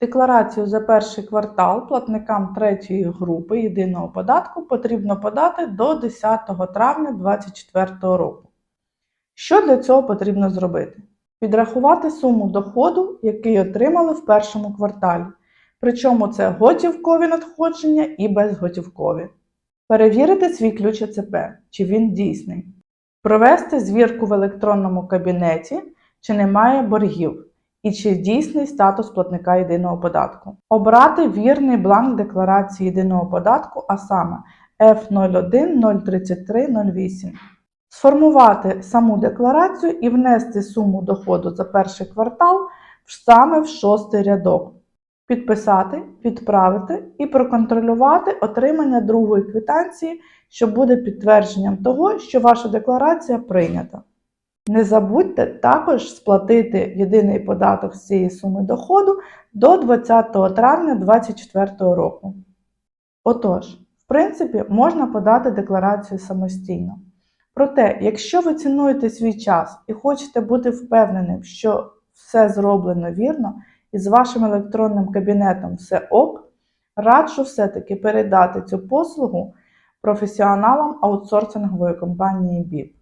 Декларацію за перший квартал платникам третьої групи єдиного податку потрібно подати до 10 травня 2024 року. Що для цього потрібно зробити? Підрахувати суму доходу, який отримали в першому кварталі. Причому це готівкові надходження і безготівкові. Перевірити свій ключ ЕЦП, чи він дійсний. Провести звірку в електронному кабінеті, чи немає боргів, і чи дійсний статус платника єдиного податку. Обрати вірний бланк декларації єдиного податку, а саме F01 033 08. Сформувати саму декларацію і внести суму доходу за перший квартал саме в шостий рядок. Підписати, відправити і проконтролювати отримання другої квитанції, що буде підтвердженням того, що ваша декларація прийнята. Не забудьте також сплатити єдиний податок з цієї суми доходу до 20 травня 2024 року. Отож, в принципі, можна подати декларацію самостійно. Проте, якщо ви цінуєте свій час і хочете бути впевненим, що все зроблено вірно і з вашим електронним кабінетом все ок, раджу все-таки передати цю послугу професіоналам аутсорсингової компанії BIP.